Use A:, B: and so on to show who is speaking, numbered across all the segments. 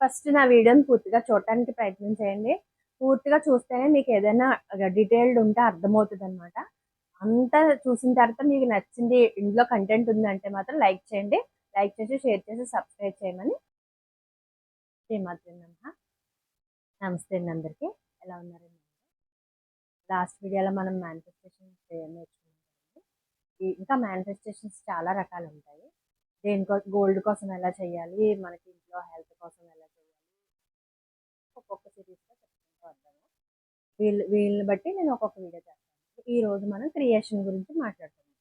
A: First నా వీడియోని పూర్తిగా చూడటానికి ప్రయత్నం చేయండి. పూర్తిగా చూస్తేనే మీకు ఏదైనా డీటెయిల్డ్ ఉంటే అర్థమవుతుంది అనమాట అంతా చూసిన తర్వాత మీకు నచ్చింది ఇందులో కంటెంట్ ఉందంటే మాత్రం లైక్ చేయండి. లైక్ చేసి షేర్ చేసి సబ్స్క్రైబ్ చేయమని శ్రీమాత్రి నమస్తే అండి అందరికీ. ఎలా ఉన్నారండి? లాస్ట్ వీడియోలో మనం మేనిఫెస్టేషన్ నేర్చుకున్నాం ఇంకా మేనిఫెస్టేషన్స్ చాలా రకాలు ఉంటాయి. దేనికో గోల్డ్ కోసం ఎలా చేయాలి మనకి ఇంట్లో హెల్త్ కోసం ఎలా ఒక్కొక్క సిరీస్గా చెప్పుకుంటూ వద్దాము వీళ్ళు వీళ్ళని బట్టి నేను ఒక్కొక్క వీడియో చేస్తాను. ఈ రోజు మనం క్రియేషన్ గురించి మాట్లాడుతున్నాం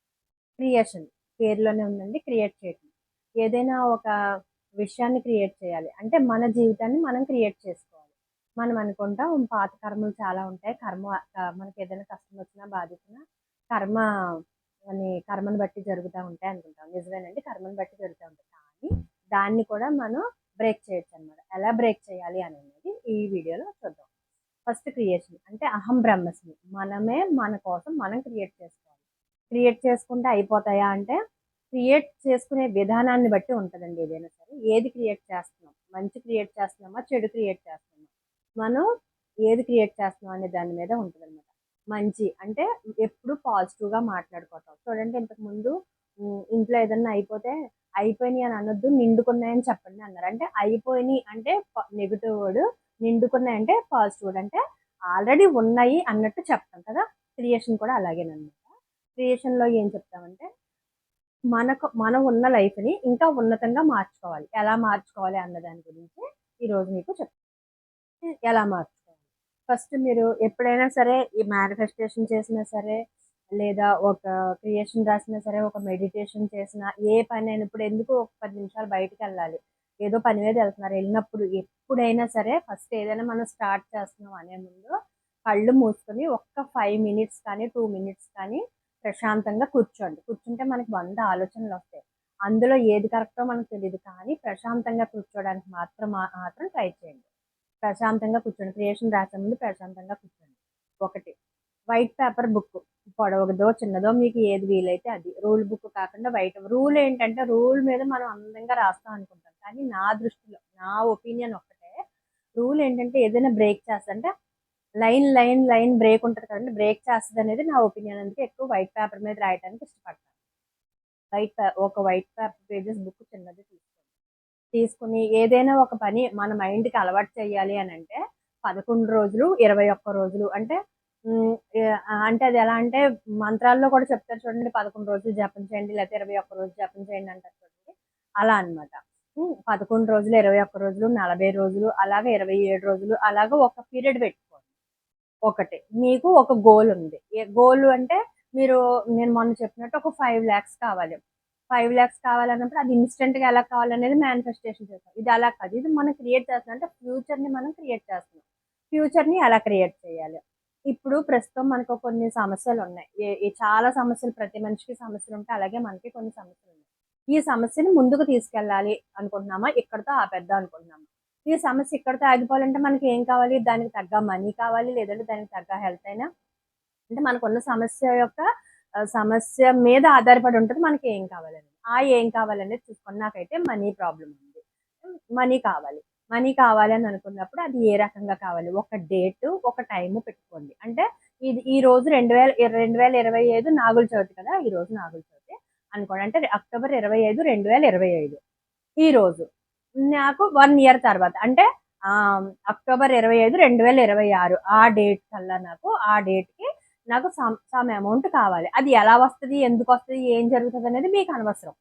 A: క్రియేషన్ పేరులోనే ఉందండి క్రియేట్ చేయటం. ఏదైనా ఒక విషయాన్ని క్రియేట్ చేయాలి. అంటే మన జీవితాన్ని మనం క్రియేట్ చేసుకోవాలి. మనం అనుకుంటాం పాత కర్మలు చాలా ఉంటాయి. కర్మ మనకి ఏదైనా కష్టం వచ్చినా బాధ వచ్చినా కర్మ అని కర్మను బట్టి జరుగుతూ ఉంటాయి అనుకుంటాం. నిజమేనండి కర్మను బట్టి జరుగుతూ ఉంటాయి. కానీ దాన్ని కూడా మనం బ్రేక్ చేయొచ్చు అనమాట ఎలా బ్రేక్ చేయాలి అనేది ఈ వీడియోలో చూద్దాం. ఫస్ట్ క్రియేషన్ అంటే అహం బ్రహ్మస్మి. మనమే మన కోసం మనం క్రియేట్ చేసుకోవాలి. క్రియేట్ చేసుకుంటే అయిపోతాయా అంటే క్రియేట్ చేసుకునే విధానాన్ని బట్టి ఉంటుందండి ఏదైనా సరే. ఏది క్రియేట్ చేస్తున్నాం? మంచి క్రియేట్ చేస్తున్నామా? చెడు క్రియేట్ చేస్తున్నామా? మనం ఏది క్రియేట్ చేస్తున్నాం అనే దాని మీద ఉంటుందన్నమాట. మంచి అంటే ఎప్పుడు పాజిటివ్గా మాట్లాడుకోవటం. చూడండి ఇంతకుముందు ఇంట్లో ఏదన్నా అయిపోతే అయిపోయినాయి అని అనొద్దు నిండుకున్నాయని చెప్పండి అన్నారు. అంటే అయిపోయినాయి అంటే నెగిటివ్ వర్డ్ నిండుకున్నాయి అంటే పాజిటివ్ వర్డ్ అంటే ఆల్రెడీ ఉన్నాయి అన్నట్టు చెప్తాం కదా. క్రియేషన్ కూడా అలాగేనమాట క్రియేషన్లో ఏం చెప్తామంటే మనకు మనం ఉన్న లైఫ్ని ఇంకా ఉన్నతంగా మార్చుకోవాలి. ఎలా మార్చుకోవాలి అన్న దాని గురించి ఈరోజు మీకు చెప్తాను ఎలా మార్చుకోవాలి? ఫస్ట్ మీరు ఎప్పుడైనా సరే ఈ మేనిఫెస్టేషన్ చేసినా సరే లేదా ఒక క్రియేషన్ రాసినా సరే ఒక మెడిటేషన్ చేసినా ఏ పని అయినప్పుడు ఎందుకు ఒక పది నిమిషాలు బయటకు వెళ్ళాలి? ఏదో పని మీద వెళ్తున్నారు వెళ్ళినప్పుడు ఎప్పుడైనా సరే ఫస్ట్ ఏదైనా మనం స్టార్ట్ చేస్తున్నాం అనే ముందు కళ్ళు మూసుకొని ఒక్క ఫైవ్ మినిట్స్ కానీ టూ మినిట్స్ కానీ ప్రశాంతంగా కూర్చోండి. కూర్చుంటే మనకి వంద ఆలోచనలు వస్తాయి. అందులో ఏది కరెక్టో మనకు తెలియదు కానీ ప్రశాంతంగా కూర్చోడానికి మాత్రం మాత్రం ట్రై చేయండి. ప్రశాంతంగా కూర్చోండి. క్రియేషన్ రాసే ముందు ప్రశాంతంగా కూర్చోండి. ఒకటి. వైట్ పేపర్ బుక్ పొడవదో చిన్నదో మీకు ఏది వీలైతే అది. రూల్ బుక్ కాకుండా వైట్ రూల్ ఏంటంటే రూల్ మీద మనం అందంగా రాస్తాం అనుకుంటాం. కానీ నా దృష్టిలో నా ఒపీనియన్ ఒక్కటే. రూల్ ఏంటంటే ఏదైనా బ్రేక్ చేస్తంటే లైన్ లైన్ లైన్ బ్రేక్ ఉంటుంది కదండి. బ్రేక్ చేస్తుంది అనేది నా ఒపీనియన్ అందుకే ఎక్కువ వైట్ పేపర్ మీద రాయడానికి ఇష్టపడతాను. వైట్ ఒక వైట్ పేపర్ పేజెస్ బుక్ చిన్నది తీసుకోండి. తీసుకుని ఏదైనా ఒక పని మన మైండ్కి అలవాటు చేయాలి అని అంటే పదకొండు రోజులు ఇరవై ఒక్క రోజులు. అంటే అంటే అది ఎలా అంటే మంత్రాల్లో కూడా చెప్తారు చూడండి పదకొండు రోజులు జపం చేయండి లేకపోతే ఇరవై ఒక్క రోజు జపం చేయండి అంటారు చూడండి. అలా అనమాట పదకొండు రోజులు ఇరవై ఒక్క రోజులు నలభై రోజులు అలాగే ఇరవై ఏడు రోజులు అలాగే ఒక పీరియడ్ పెట్టుకోండి. ఒకటి. మీకు ఒక గోల్ ఉంది. ఏ గోల్ అంటే మీరు నేను మొన్న చెప్పినట్టు ఒక ఫైవ్ ల్యాక్స్ కావాలి. ఫైవ్ ల్యాక్స్ కావాలన్నప్పుడు అది ఇన్స్టెంట్గా ఎలా కావాలనేది మేనిఫెస్టేషన్ చేస్తాం. ఇది అలా కాదు. ఇది మనం క్రియేట్ చేస్తున్నాం. అంటే ఫ్యూచర్ని మనం క్రియేట్ చేస్తున్నాం. ఫ్యూచర్ని ఎలా క్రియేట్ చేయాలి? ఇప్పుడు ప్రస్తుతం మనకు కొన్ని సమస్యలు ఉన్నాయి. ఈ చాలా సమస్యలు ప్రతి మనిషికి సమస్యలు ఉంటాయి. అలాగే మనకి కొన్ని సమస్యలు ఉన్నాయి. ఈ సమస్యని ముందుకు తీసుకెళ్ళాలి అనుకుంటున్నామా? ఇక్కడతో ఆపేద్దాం అనుకుంటున్నాము? ఈ సమస్య ఇక్కడతో ఆగిపోవాలంటే మనకి ఏం కావాలి? దానికి తగ్గ మనీ కావాలి లేదంటే దానికి తగ్గ హెల్త్ అయినా? అంటే మనకున్న సమస్య యొక్క సమస్య మీద ఆధారపడి ఉంటుంది. మనకి ఏం కావాలని ఆ ఏం కావాలనేది చూసుకుని నాకైతే మనీ ప్రాబ్లం ఉంది. మనీ కావాలి. మనీ కావాలని అనుకున్నప్పుడు అది ఏ రకంగా కావాలి? ఒక డేట్ ఒక టైము పెట్టుకోండి. అంటే ఇది ఈ రోజు రెండు వేల రెండు వేల ఇరవై ఐదు నాగుల చవితి కదా ఈ రోజు నాగుల చవితి అనుకోండి. అంటే అక్టోబర్ ఇరవై ఐదు రెండు వేల ఇరవై ఐదు ఈ రోజు. నాకు వన్ ఇయర్ తర్వాత. అంటే అక్టోబర్ ఇరవై ఐదు రెండు వేల ఇరవై ఆరు ఆ డేట్ కల్లా నాకు ఆ డేట్కి నాకు సమ్ సమ్ అమౌంట్ కావాలి. అది ఎలా వస్తుంది ఎందుకు వస్తుంది ఏం జరుగుతుంది అనేది మీకు అనవసరం.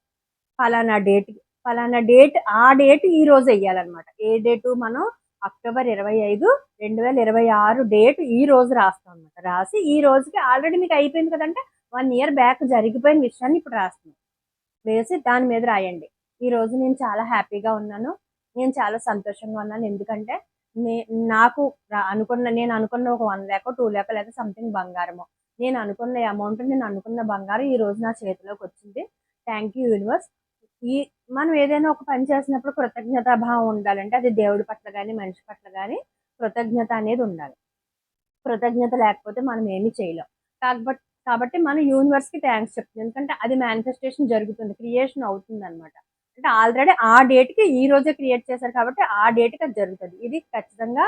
A: ఫలానా డేట్ ఫలానా డేట్ ఆ డేట్ ఈ రోజు వెయ్యాలన్నమాట ఏ డేటు మనం? అక్టోబర్ ఇరవై ఐదు రెండు వేల ఇరవై ఆరు డేట్ ఈ రోజు రాస్తాం అనమాట రాసి ఈ రోజుకి ఆల్రెడీ మీకు అయిపోయింది కదంటే వన్ ఇయర్ బ్యాక్ జరిగిపోయిన విషయాన్ని ఇప్పుడు రాస్తున్నాను వేసి దాని మీద రాయండి. ఈ రోజు నేను చాలా హ్యాపీగా ఉన్నాను. నేను చాలా సంతోషంగా ఉన్నాను. ఎందుకంటే నే నాకు రా- అనుకున్న నేను అనుకున్న ఒక వన్ ల్యాక్ టూ ల్యాక్ లేదా సంథింగ్ బంగారము. నేను అనుకున్న అమౌంట్ నేను అనుకున్న బంగారం ఈ రోజు నా చేతిలోకి వచ్చింది. Thank you universe. ఈ మనం ఏదైనా ఒక పని చేసినప్పుడు కృతజ్ఞతా భావం ఉండాలంటే అది దేవుడి పట్ల కానీ మనిషి పట్ల కానీ కృతజ్ఞత అనేది ఉండాలి. కృతజ్ఞత లేకపోతే మనం ఏమీ చేయలేం. కాబట్టి కాబట్టి మన యూనివర్స్కి థ్యాంక్స్ చెప్తుంది. ఎందుకంటే అది మేనిఫెస్టేషన్ జరుగుతుంది. క్రియేషన్ అవుతుంది అనమాట అంటే ఆల్రెడీ ఆ డేట్కి ఈ రోజే క్రియేట్ చేశారు కాబట్టి ఆ డేట్కి అది జరుగుతుంది. ఇది ఖచ్చితంగా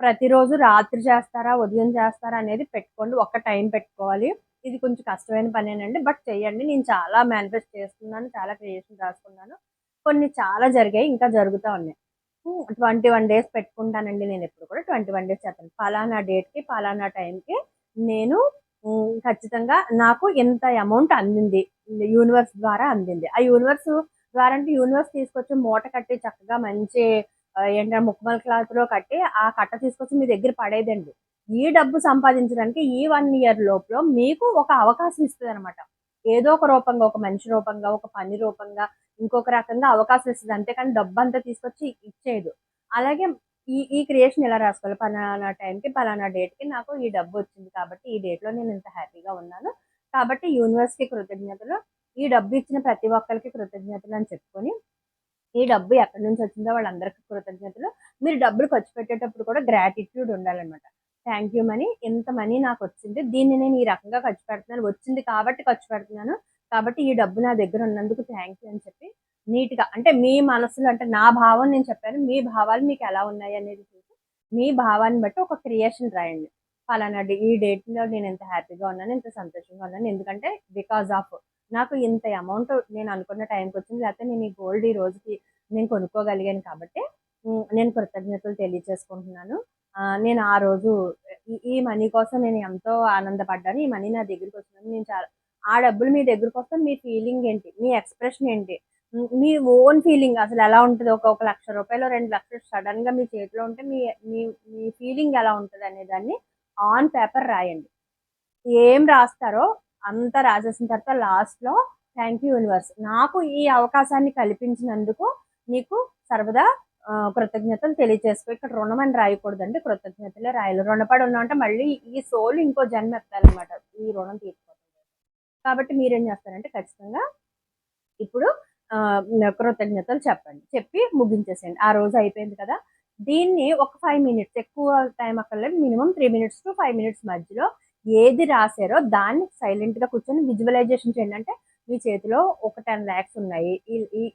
A: ప్రతిరోజు రాత్రి చేస్తారా ఉదయం చేస్తారా అనేది పెట్టుకోండి. ఒక టైం పెట్టుకోవాలి. ఇది కొంచెం కష్టమైన పనేనండి. బట్ చేయండి నేను చాలా మేనిఫెస్ట్ చేసుకున్నాను చాలా క్రియేషన్ రాసుకున్నాను. కొన్ని చాలా జరిగాయి. ఇంకా జరుగుతూ ఉన్నాయి. ట్వంటీ వన్ డేస్ పెట్టుకుంటానండి నేను ఎప్పుడు కూడా. ట్వంటీ వన్ డేస్ చేస్తాను. పలానా డేట్కి పలానా టైంకి నేను ఖచ్చితంగా నాకు ఎంత అమౌంట్ అందింది యూనివర్స్ ద్వారా అందింది. ఆ యూనివర్స్ ద్వారా అంటే యూనివర్స్ తీసుకొచ్చి మూట కట్టి చక్కగా మంచి ఏంటంటే ముక్కమల్ క్లాత్లో కట్టి ఆ కట్ట తీసుకొచ్చి మీ దగ్గర పడేదండి ఈ డబ్బు సంపాదించడానికి ఈ వన్ ఇయర్ లోపల మీకు ఒక అవకాశం ఇస్తుంది అనమాట ఏదో ఒక రూపంగా ఒక మనిషి రూపంగా ఒక పని రూపంగా ఇంకొక రకంగా అవకాశం ఇస్తుంది. అంతేకాని డబ్బు అంతా తీసుకొచ్చి ఇచ్చేయదు. అలాగే ఈ ఈ క్రియేషన్ ఎలా రాసుకోవాలి? పలానా టైంకి పలానా డేట్కి నాకు ఈ డబ్బు వచ్చింది కాబట్టి ఈ డేట్లో నేను ఇంత హ్యాపీగా ఉన్నాను. కాబట్టి యూనివర్స్కి కృతజ్ఞతలు ఈ డబ్బు ఇచ్చిన ప్రతి ఒక్కరికి కృతజ్ఞతలు అని చెప్పుకొని ఈ డబ్బు ఎక్కడి నుంచి వచ్చిందో వాళ్ళందరికీ కృతజ్ఞతలు. మీరు డబ్బులు ఖర్చు పెట్టేటప్పుడు కూడా గ్రాటిట్యూడ్ ఉండాలన్నమాట. Thank you money. ఎంత మనీ నాకు వచ్చింది దీన్ని నేను ఈ రకంగా ఖర్చు పెడుతున్నాను. వచ్చింది కాబట్టి ఖర్చు పెడుతున్నాను. కాబట్టి ఈ డబ్బు నా దగ్గర ఉన్నందుకు థ్యాంక్ యూ అని చెప్పి నీట్గా అంటే మీ మనసులో అంటే నా భావం నేను చెప్పాను మీ భావాలు మీకు ఎలా ఉన్నాయి అనేది చూసి మీ భావాన్ని బట్టి ఒక క్రియేషన్ రాయండి. ఫలానా డే- ఈ డేట్లో నేను ఎంత హ్యాపీగా ఉన్నాను ఎంత సంతోషంగా ఉన్నాను. ఎందుకంటే బికాస్ ఆఫ్ నాకు ఇంత అమౌంట్ నేను అనుకున్న టైంకి వచ్చింది లేకపోతే నేను ఈ గోల్డ్ ఈ రోజుకి నేను కొనుక్కోగలిగాను కాబట్టి నేను కృతజ్ఞతలు తెలియజేసుకుంటున్నాను. నేను ఆ రోజు ఈ- మనీ కోసం నేను ఎంతో ఆనందపడ్డాను. ఈ మనీ నా దగ్గరికి వచ్చిందని నేను చాలా ఆ డబ్బులు మీ దగ్గరికి వస్తే మీ ఫీలింగ్ ఏంటి? మీ ఎక్స్ప్రెషన్ ఏంటి? మీ ఓన్ ఫీలింగ్ అసలు ఎలా ఉంటుంది? ఒక ఒక లక్ష రూపాయలు రెండు లక్షలు సడన్గా మీ చేతిలో ఉంటే మీ మీ మీ ఫీలింగ్ ఎలా ఉంటుంది అనే దాన్ని ఆన్ పేపర్ రాయండి. ఏం రాస్తారో అంతా రాసేసిన తర్వాత లాస్ట్లో థ్యాంక్ యూ యూనివర్స్. నాకు ఈ అవకాశాన్ని కల్పించినందుకు నీకు సర్వదా కృతజ్ఞతలు తెలియజేసుకో ఇక్కడ రుణం అని రాయకూడదండి. కృతజ్ఞతలే రాయాలి. రుణపడి ఉన్నామంటే మళ్ళీ ఈ సోల్ ఇంకో జన్మ ఎత్తాలన్నమాట ఈ రుణం తీసుకోవాలి కాబట్టి మీరేం చేస్తారంటే ఖచ్చితంగా ఇప్పుడు కృతజ్ఞతలు చెప్పండి. చెప్పి ముగించేసేయండి. ఆ రోజు అయిపోయింది కదా. దీన్ని ఒక ఫైవ్ మినిట్స్ ఎక్కువ టైం అక్కర్లేదు. Minimum three minutes to five minutes మధ్యలో ఏది రాశారో దాన్ని సైలెంట్గా కూర్చొని విజువలైజేషన్ చేయండి. అంటే మీ చేతిలో ఒక టెన్ ల్యాక్స్ ఉన్నాయి.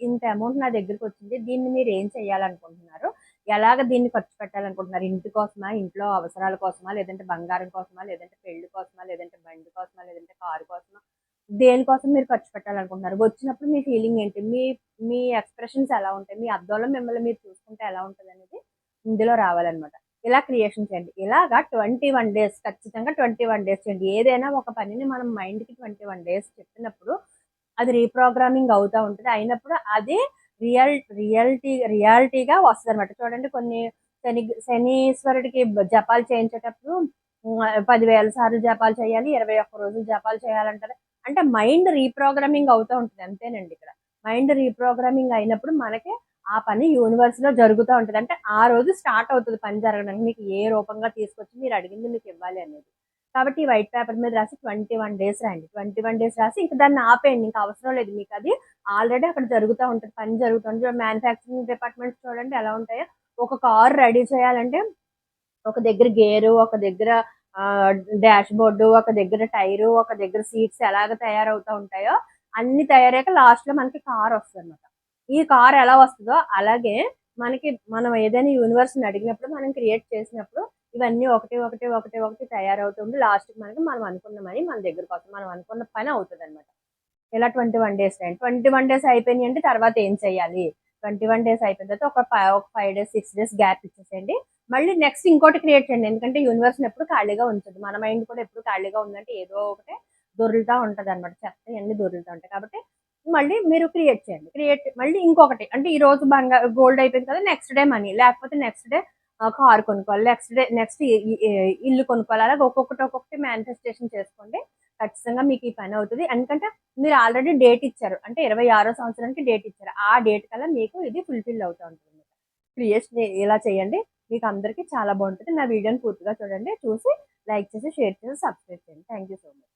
A: ఇంత అమౌంట్ నా దగ్గరికి వచ్చింది. దీన్ని మీరు ఏం చేయాలనుకుంటున్నారు? ఎలాగ దీన్ని ఖర్చు పెట్టాలనుకుంటున్నారు? ఇంటి కోసమా? ఇంట్లో అవసరాల కోసమా? లేదంటే బంగారం కోసమా? లేదంటే పెళ్ళి కోసమా? లేదంటే బండి కోసమా? లేదంటే కారు కోసమా? దేనికోసం మీరు ఖర్చు పెట్టాలనుకుంటున్నారు? వచ్చినప్పుడు మీ ఫీలింగ్ ఏంటి? మీ మీ ఎక్స్ప్రెషన్స్ ఎలా ఉంటాయి? మీ అద్దంలో మిమ్మల్ని మీరు చూసుకుంటే ఎలా ఉంటుంది అనేది ఇందులో రావాలన్నమాట. ఇలా క్రియేషన్ చేయండి. ఇలాగా ట్వంటీ వన్ డేస్ ఖచ్చితంగా ట్వంటీ వన్ డేస్ చేయండి. ఏదైనా ఒక పనిని మనం మైండ్కి ట్వంటీ వన్ డేస్ చెప్పినప్పుడు అది రీప్రోగ్రామింగ్ అవుతూ ఉంటుంది. అయినప్పుడు అదే రియల్ రియాలిటీ రియాలిటీగా వస్తుంది అనమాట చూడండి కొన్ని శని శనీశ్వరుడికి జపాలు చేయించేటప్పుడు పదివేల సార్లు జపాలు చేయాలి ఇరవై ఒక్క రోజులు జపాలు చేయాలంటారు. అంటే మైండ్ రీప్రోగ్రామింగ్ అవుతూ ఉంటుంది అంతేనండి ఇక్కడ. మైండ్ రీప్రోగ్రామింగ్ అయినప్పుడు మనకి ఆ పని యూనివర్స్లో జరుగుతూ ఉంటుంది. అంటే ఆ రోజు స్టార్ట్ అవుతుంది పని జరగడానికి. మీకు ఏ రూపంగా తీసుకొచ్చి మీరు అడిగింది మీకు ఇవ్వాలి అనేది. కాబట్టి ఈ వైట్ పేపర్ మీద రాసి ట్వంటీ వన్ డేస్ రాయండి. ట్వంటీ వన్ డేస్ రాసి ఇంకా దాన్ని ఆపేయండి. ఇంకా అవసరం లేదు మీకు అది. ఆల్రెడీ అక్కడ జరుగుతూ ఉంటుంది. పని జరుగుతుంది మ్యానుఫ్యాక్చరింగ్ డిపార్ట్మెంట్స్ చూడండి ఎలా ఉంటాయో. ఒక కార్ రెడీ చేయాలంటే ఒక దగ్గర గేరు ఒక దగ్గర డాష్ బోర్డు ఒక దగ్గర టైరు ఒక దగ్గర సీట్స్ ఎలాగ తయారవుతూ ఉంటాయో అన్ని తయారయ్యాక లాస్ట్లో మనకి కార్ వస్తుంది అనమాట ఈ కార్ ఎలా వస్తుందో అలాగే మనకి మనం ఏదైనా యూనివర్స్ని అడిగినప్పుడు మనం క్రియేట్ చేసినప్పుడు ఇవన్నీ ఒకటి ఒకటి ఒకటి ఒకటి తయారవుతుంది లాస్ట్ మనకి మనం అనుకున్నమని మన దగ్గరకు వస్తుంది మనం అనుకున్న పని అవుతుంది అనమాట ఇలా ట్వంటీ వన్ డేస్ అండి ట్వంటీ వన్ డేస్ అయిపోయినాయి అంటే తర్వాత ఏం చేయాలి? ట్వంటీ వన్ డేస్ అయిపోయిన తర్వాత ఒక ఫైవ్ ఒక five days six days gap ఇచ్చేసేయండి. మళ్ళీ నెక్స్ట్ ఇంకోటి క్రియేట్ చేయండి. ఎందుకంటే యూనివర్స్ ఎప్పుడు ఖాళీగా ఉంటుంది మన మైండ్ కూడా ఎప్పుడు ఖాళీగా ఉందంటే ఏదో ఒకటి దొరులుతూ ఉంటుంది అనమాట చెత్త అన్ని దొరులుతూ ఉంటాయి. కాబట్టి మళ్ళీ మీరు క్రియేట్ చేయండి. క్రియేట్ మళ్ళీ ఇంకొకటి. అంటే ఈ రోజు బంగారు గోల్డ్ అయిపోయింది కదా నెక్స్ట్ డే మనీ లేకపోతే నెక్స్ట్ డే కార్ కొనుక్కోవాలి. నెక్స్ట్ డే నెక్స్ట్ ఇల్లు కొనుక్కోవాలి. అలాగే ఒక్కొక్కటి ఒక్కొక్కటి మేనిఫెస్టేషన్ చేసుకోండి. ఖచ్చితంగా మీకు ఈ పని అవుతుంది. ఎందుకంటే మీరు ఆల్రెడీ డేట్ ఇచ్చారు. అంటే ఇరవై ఆరో సంవత్సరానికి డేట్ ఇచ్చారు. ఆ డేట్ కల్లా మీకు ఇది ఫుల్ఫిల్ అవుతూ ఉంటుంది. క్రియేషన్ ఇలా చేయండి. మీకు అందరికీ చాలా బాగుంటుంది. నా వీడియోని పూర్తిగా చూడండి. చూసి లైక్ చేసి షేర్ చేసి సబ్స్క్రైబ్ చేయండి. Thank you so much